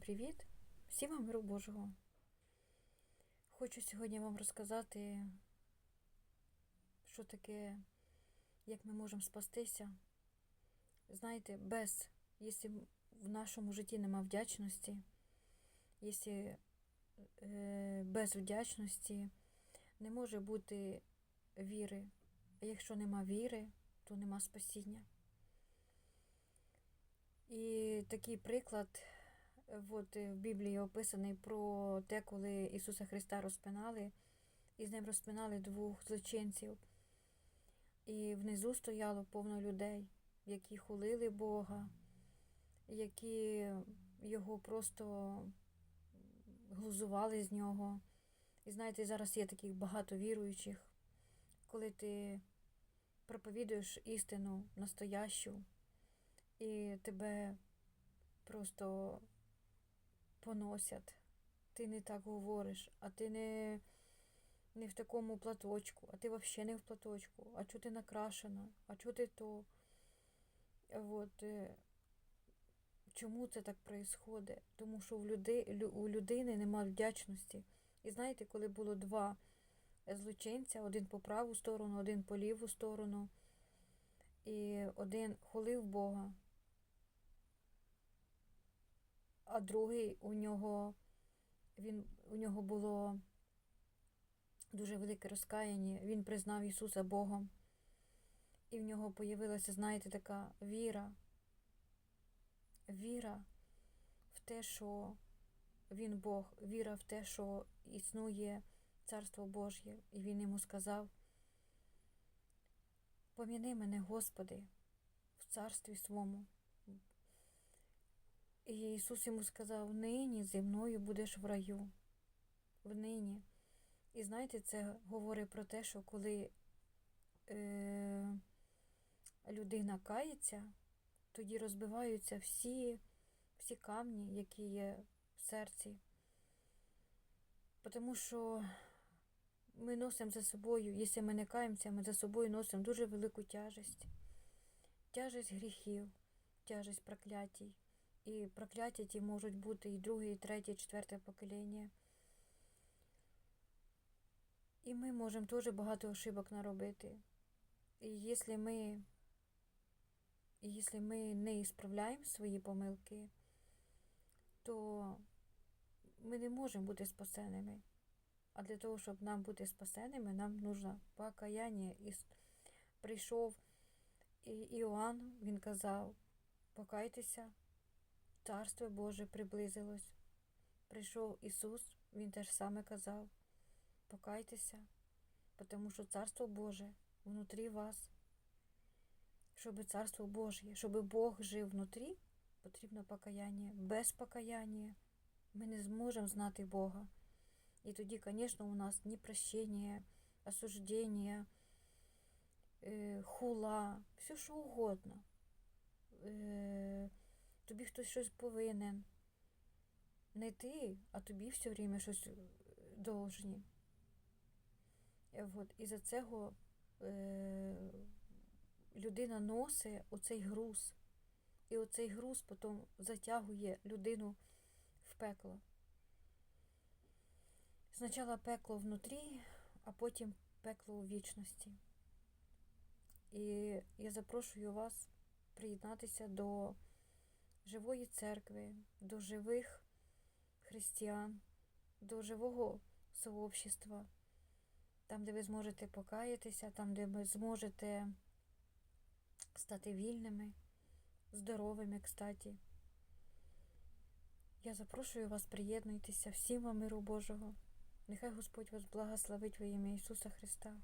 Привіт! Всім вам миру Божого. Хочу сьогодні вам розказати, що таке, як ми можемо спастися. Знаєте, без, якщо в нашому житті нема вдячності, якщо е, без вдячності не може бути віри. А якщо нема віри, то нема спасіння. І такий приклад от, в Біблії описаний про те, коли Ісуса Христа розпинали, і з ним розпинали двох злочинців. І внизу стояло повно людей, які хулили Бога, які його просто глузували з нього. І знаєте, зараз є таких багато віруючих, коли ти проповідуєш істину настоящу, і тебе просто поносять. Ти не так говориш, а ти не не в такому платочку, а ти взагалі не в платочку, а чого ти накрашена, а чого ти то. От, чому це так відбувається? Тому що в люди, у людини немає вдячності. І знаєте, коли було два злочинця, один по праву сторону, один по ліву сторону, і один хулив Бога, а другий у нього він, у нього було дуже велике розкаяння, він признав Ісуса Богом. І в нього появилася, знаєте, така віра, віра в те, що він Бог, віра в те, що існує Царство Божє. І він йому сказав: Поміни мене, Господи, в царстві свому. І Ісус йому сказав, нині зі мною будеш в раю, в нині. І знаєте, це говорить про те, що коли е, людина кається, тоді розбиваються всі, всі камні, які є в серці. Тому що ми носимо за собою, якщо ми не каємося, ми за собою носимо дуже велику тяжесть. Тяжесть гріхів, тяжесть проклятій. І прокляття ті можуть бути і друге, і третє, і четверте покоління. І ми можемо теж багато ошибок наробити. І якщо ми, якщо ми не ісправляємо свої помилки, то ми не можемо бути спасеними. А для того, щоб нам бути спасеними, нам потрібно покаяння. І прийшов Іоанн, він казав, покайтеся. Царство Боже приблизилось. Прийшов Ісус, Він теж саме казав, покайтеся, тому що Царство Боже внутрі вас. Щоб Царство Боже, щоб Бог жив внутрі, потрібно покаяння. Без покаяння ми не зможемо знати Бога. І тоді, звісно, у нас ні прощення, осуждення, э, хула, все що угодно. Тобі хтось щось повинен. Не ти, а тобі все время щось должні. От. І за цього е, людина носить оцей груз. І оцей груз потім затягує людину в пекло. Спочатку пекло внутрі, а потім пекло у вічності. І я запрошую вас приєднатися до живої церкви, до живих християн, до живого сообщества, там, де ви зможете покаятися, там, де ви зможете стати вільними, здоровими, кстати. Я запрошую вас, приєднуйтеся, всім вам миру Божого. Нехай Господь вас благословить во ім'я Ісуса Христа.